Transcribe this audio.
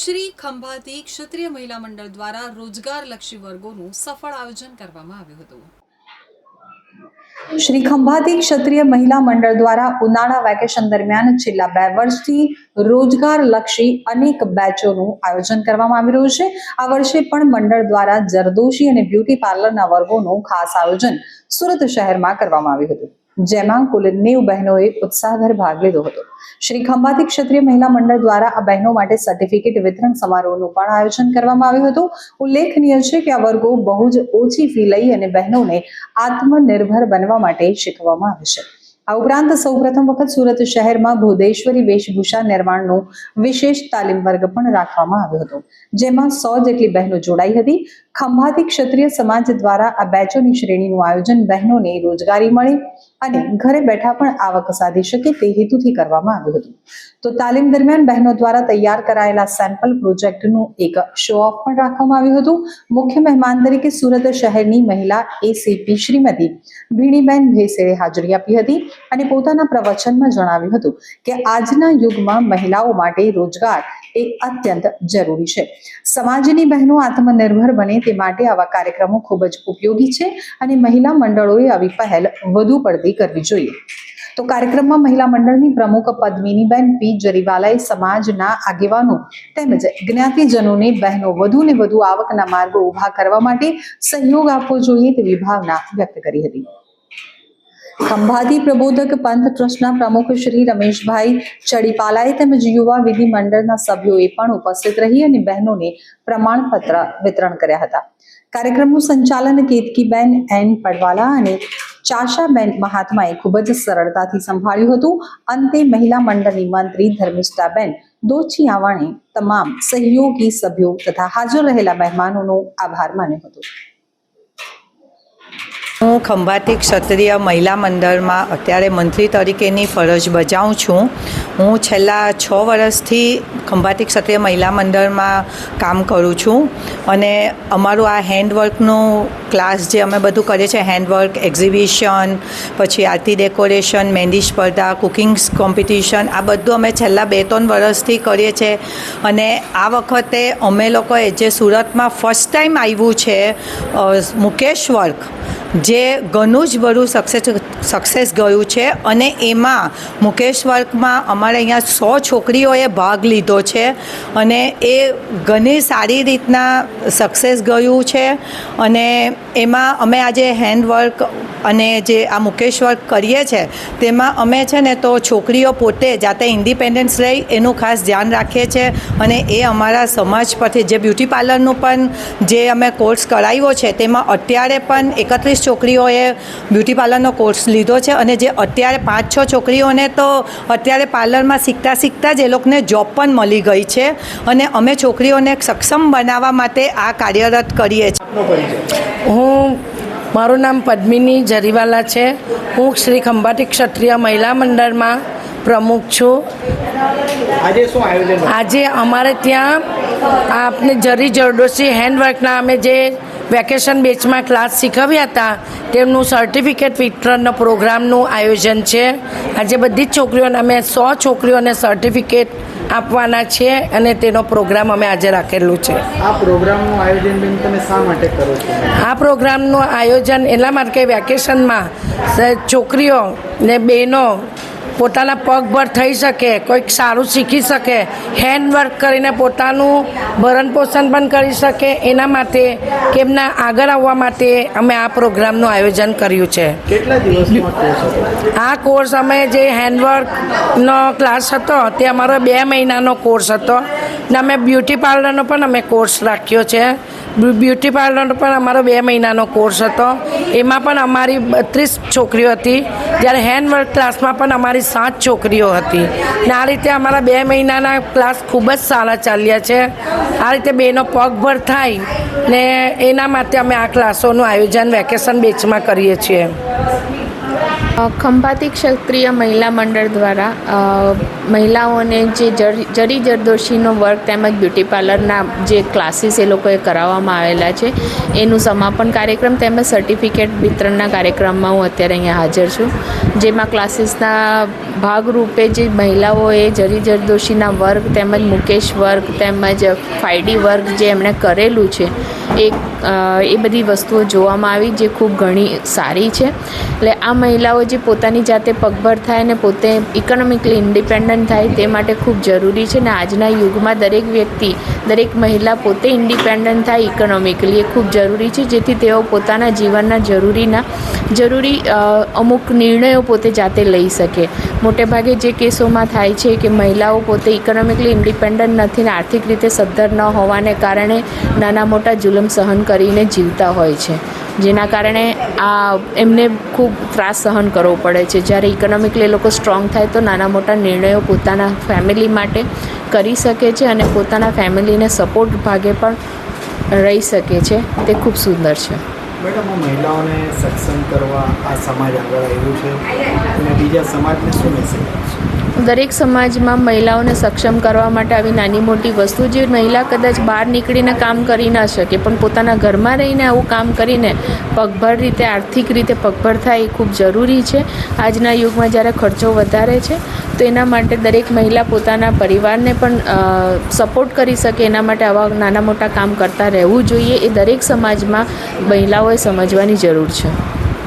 શ્રી ખંભાતી ક્ષત્રિય મહિલા મંડળ દ્વારા રોજગારલક્ષી વર્ગોનું સફળ આયોજન કરવામાં આવ્યું હતું. શ્રી ખંભાતી ક્ષત્રિય મહિલા મંડળ દ્વારા ઉનાળા વેકેશન દરમિયાન છેલ્લા બે વર્ષથી રોજગાર લક્ષી અનેક બેચોનું આયોજન કરવામાં આવી રહ્યું છે. આ વર્ષે પણ મંડળ દ્વારા જરદોશી અને બ્યુટી પાર્લરના વર્ગોનું ખાસ આયોજન સુરત શહેરમાં કરવામાં આવ્યું હતું. જેમાં કુલ નેવ બહેનોએ ઉત્સાહભેર ભાગ લીધો હતો. શ્રી ખંભાતી ક્ષત્રિય મહિલા મંડળ દ્વારા આ બહેનો માટે સર્ટિફિકેટ વિતરણ સમારોહનું પણ આયોજન કરવામાં આવ્યું હતું. ઉલ્લેખનીય છે કે આ વર્ગો બહુ જ ઓછી ફી લઈ અને બહેનોને આત્મનિર્ભર બનવા માટે શીખવવામાં આવે છે. આ ઉપરાંત સૌપ્રથમ વખત સુરત શહેરમાં ભૂદેશ્વરી વેશભૂષા નિર્માણનું વિશેષ તાલીમ વર્ગ પણ રાખવામાં આવ્યો હતો, જેમાં સો જેટલી બહેનો જોડાઈ હતી. ખંભાતી ક્ષત્રિય સમાજ દ્વારા આ બેચોની શ્રેણીનું આયોજન બહેનોને રોજગારી મળે. અને ઘરે બેઠા પણ આવક સાધી શકે તે હેતુથી કરવામાં આવ્યું હતું. તો તાલીમ દરમિયાન બહેનો દ્વારા તૈયાર કરાયેલા સેમ્પલ પ્રોજેક્ટનું એક શો ઓફ પણ રાખવામાં આવ્યું હતું. મુખ્ય મહેમાન તરીકે સુરત શહેરની મહિલા એસીપી શ્રીમતી ભીણીબેન ભેસેરે હાજરી આપી હતી અને પોતાના પ્રવચનમાં જણાવ્યું હતું કે આજના યુગમાં મહિલાઓ માટે રોજગાર એ અત્યંત જરૂરી છે. સમાજની બહેનો આત્મનિર્ભર બને તે માટે આવા કાર્યક્રમો ખૂબ જ ઉપયોગી છે અને મહિલા મંડળોએ આવી પહેલ વધુ પડતી કરવી જોઈએ. તો કાર્યક્રમમાં મહિલા મંડળની પ્રમુખ પદ્મિનીબેન પી જરીવાલાએ સમાજના આગેવાનો તેમજ જ્ઞાતિજનોને બહેનો વધુ ને વધુ આવકના માર્ગો ઊભા કરવા માટે સહયોગ આપવો જોઈએ તેવી ભાવના વ્યક્ત કરી હતી. ખંભાતી પ્રબોધક પંથ ટ્રસ્ટના પ્રમુખ શ્રી રમેશભાઈ ચડીપાલાએ તેમજ યુવા વિધિ મંડળના સભ્યોએ પણ ઉપસ્થિત રહી અને બહેનોને પ્રમાણપત્ર વિતરણ કર્યા હતા. કાર્યક્રમનું સંચાલન કેતકીબેન એન પડવાલા અને ચાશાબેન મહાત્માએ ખૂબ જ સરળતાથી સંભાળ્યું હતું. અંતે મહિલા મંડળની મંત્રી ધર્મિષ્ઠાબેન દોચિયાવાણે તમામ સહયોગી સભ્યો તથા હાજર રહેલા મહેમાનોનો આભાર માન્યો હતો. હું ખંભાતી ક્ષત્રિય મહિલા મંડળમાં અત્યારે મંત્રી તરીકેની ફરજ બજાવું છું. હું છેલ્લા છ વર્ષથી ખંભાતી ક્ષત્રિય મહિલા મંડળમાં કામ કરું છું અને અમારું આ હેન્ડવર્કનું ક્લાસ જે અમે બધું કરીએ છીએ, હેન્ડવર્ક, એક્ઝિબિશન, પછી આરતી ડેકોરેશન, મહેંદી સ્પર્ધા, કુકિંગ કોમ્પિટિશન, આ બધું અમે છેલ્લા બે ત્રણ વર્ષથી કરીએ છીએ. અને આ વખતે અમે લોકોએ જે સુરતમાં ફર્સ્ટ ટાઈમ આવ્યું છે મુકેશ વર્ક જે ઘણું જ બધું સક્સેસ સક્સેસ ગયું છે અને એમાં મુકેશ વર્કમાં અમારે અહીંયા સો છોકરીઓએ ભાગ લીધો છે અને એ ઘણી સારી રીતના સક્સેસ ગયું છે અને એમાં અમે આજે હેન્ડવર્ક અને જે આ મુકેશ વર્ક કરીએ છીએ તેમાં અમે છે ને તો છોકરીઓ પોતે જાતે ઇન્ડિપેન્ડન્સ રહી એનું ખાસ ધ્યાન રાખીએ છીએ અને એ અમારા સમાજ પરથી જે બ્યુટી પાર્લરનું પણ જે અમે કોર્સ કરાવ્યો છે તેમાં અત્યારે પણ એકત્રીસ છોકરીઓએ બ્યુટી પાર્લરનો કોર્સ લીધો છે અને જે અત્યારે પાંચ છ છોકરીઓને તો અત્યારે પાર્લરમાં શીખતા શીખતા જ એ લોકોને જોબ પણ મળી ગઈ છે અને અમે છોકરીઓને સક્ષમ બનાવવા માટે આ કાર્યરત કરીએ છીએ. હું મારું નામ પદ્મિની જરીવાલા છે. હું શ્રી ખંભાતી ક્ષત્રિય મહિલા મંડળમાં પ્રમુખ છું. આજે શું આયોજન આજે અમારે ત્યાં આપને જરી જરડોશી હેન્ડવર્કના અમે જે વેકેશન બેચમાં ક્લાસ શીખવ્યા હતા તેમનું સર્ટિફિકેટ વિતરણનો પ્રોગ્રામનું આયોજન છે. આજે બધી જ છોકરીઓને અમે સો છોકરીઓને સર્ટિફિકેટ આપવાના છીએ અને તેનો પ્રોગ્રામ અમે આજે રાખેલું છે. આ પ્રોગ્રામનું આયોજન બેન તમે શા માટે કરો છો? આ પ્રોગ્રામનું આયોજન એટલા માટે કે વેકેશનમાં છોકરીઓ ને બહેનો પોતાના પગભર થઈ શકે કોઈક સારું શીખી શકે હેન્ડવર્ક કરીને પોતાનું ભરણ પોષણ પણ કરી શકે એના માટે કે એમના આગળ આવવા માટે અમે આ પ્રોગ્રામનું આયોજન કર્યું છે. કેટલા દિવસનો આ કોર્સ અમે જે હેન્ડવર્કનો ક્લાસ હતો તે અમારો બે મહિનાનો કોર્સ હતો ને અમે બ્યુટી પાર્લરનો પણ અમે કોર્સ રાખ્યો છે. બ્યુટી પાર્લરનો પણ અમારો બે મહિનાનો કોર્સ હતો. એમાં પણ અમારી બત્રીસ છોકરીઓ હતી. જ્યારે હેન્ડવર્ક ક્લાસમાં પણ અમારી સાત છોકરીઓ હતી. ને આ રીતે અમારા બે મહિનાના ક્લાસ ખૂબ જ સારા ચાલ્યા છે. આ રીતે બેનો પગભર થાય ને એના માટે અમે આ ક્લાસોનું આયોજન વેકેશન બેચમાં કરીએ છીએ. ખંભાતી ક્ષત્રિય મહિલા મંડળ દ્વારા મહિલાઓને જે જરી જરી જરદોશીનો વર્ક તેમજ બ્યુટી પાર્લરના જે ક્લાસીસ એ લોકોએ કરાવવામાં આવેલા છે. એનું સમાપન કાર્યક્રમ તેમજ સર્ટિફિકેટ વિતરણના કાર્યક્રમમાં હું અત્યારે અહીંયા હાજર છું. જેમાં ક્લાસીસના ભાગરૂપે જે મહિલાઓએ જરી જરદોશીના વર્ગ તેમજ મુકેશ વર્ક તેમજ ફાઈડી વર્ક જે એમણે કરેલું છે, એ એ બધી વસ્તુઓ જોવામાં આવી જે ખૂબ ઘણી સારી છે. એટલે આ મહિલાઓ જે પોતાની જાતે પગભર થાય અને પોતે ઇકોનોમિકલી ઇન્ડિપેન્ડન્ટ થાય તે માટે ખૂબ જરૂરી છે ને આજના યુગમાં દરેક વ્યક્તિ, દરેક મહિલા પોતે ઇન્ડિપેન્ડન્ટ થાય ઇકોનોમિકલી. એ ખૂબ જરૂરી છે, જેથી તેઓ પોતાના જીવનના જરૂરીના, જરૂરી અમુક નિર્ણયો પોતે જાતે લઈ શકે. મોટે ભાગે જે કેસોમાં થાય છે કે મહિલાઓ પોતે ઇકોનોમિકલી ઇન્ડિપેન્ડન્ટ નથી ને આર્થિક રીતે સદ્ધર ન હોવાને કારણે નાના મોટા જુલમ સહન કરીને જીવતા હોય છે. જેના કારણે આ એમને ખૂબ ત્રાસ સહન કરવો પડે છે. જ્યારે ઇકોનોમિકલી એ લોકો સ્ટ્રોંગ થાય તો નાના મોટા નિર્ણયો પોતાના ફેમિલી માટે કરી શકે છે અને પોતાના ફેમિલીને સપોર્ટ ભાગે પણ રહી શકે છે. તે ખૂબ સુંદર છે. મેડમ મહિલાઓને સક્ષમ કરવા આ સમાજ આગળ આવ્યું છે અને બીજા સમાજને શું મેસેજ આપશે? દરેક સમાજમાં મહિલાઓને સક્ષમ કરવા માટે આવી નાની મોટી વસ્તુ જે મહિલા કદાચ બહાર નીકળીને કામ કરી ન શકે, પણ પોતાના ઘરમાં રહીને આવું કામ કરીને પગભર રીતે, આર્થિક રીતે પગભર થાય એ ખૂબ જરૂરી છે. આજના યુગમાં જ્યારે ખર્ચો વધારે છે, તો એના માટે દરેક મહિલા પોતાના પરિવારને પણ સપોર્ટ કરી શકે. એના માટે આવા નાના મોટા કામ કરતા રહેવું જોઈએ. એ દરેક સમાજમાં મહિલાઓએ સમજવાની જરૂર છે.